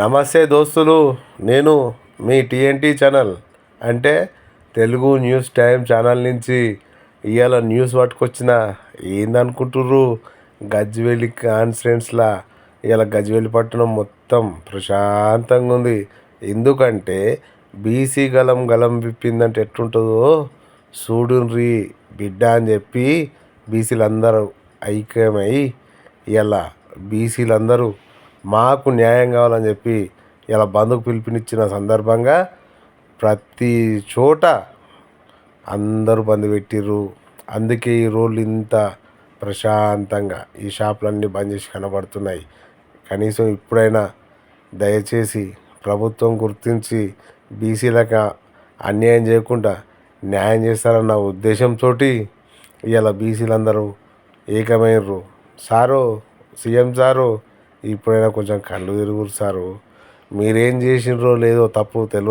నమస్తే దోస్తులు నేను మీ టీఎన్టీ ఛానల్. అంటే తెలుగు న్యూస్ టైం ఛానల్ నుంచి ఇవాళ న్యూస్ పట్టుకొచ్చిన ఏందనుకుంటుర్రు? గజ్వేలి కాన్ఫరెన్స్లా ఇవాళ గజ్వేలి పట్టణం మొత్తం ప్రశాంతంగా ఉంది. ఎందుకంటే బీసీ గలం గలం విప్పిందంటే ఎట్లుంటుందో చూడుండ్రి బిడ్డ అని చెప్పి బీసీలందరూ ఐక్యమై ఇలా బీసీలందరూ మాకు న్యాయం కావాలని చెప్పి ఇలా బంధుకు పిలుపునిచ్చిన సందర్భంగా ప్రతి చోట అందరూ బంద్ పెట్టిర్రు. అందుకే ఈ రోడ్లు ఇంత ప్రశాంతంగా ఈ షాపులన్నీ బంద్ చేసి కనబడుతున్నాయి. కనీసం ఇప్పుడైనా దయచేసి ప్రభుత్వం గుర్తించి బీసీలకు అన్యాయం చేయకుండా న్యాయం చేస్తారన్న ఉద్దేశంతో ఇలా బీసీలందరూ ఏకమైనరు సారు సీఎం సారు ఇప్పుడైనా కొంచెం కళ్ళు తిరుగురు సారు. మీరేం చేసిండ్రో లేదో తప్పు తెలియదు.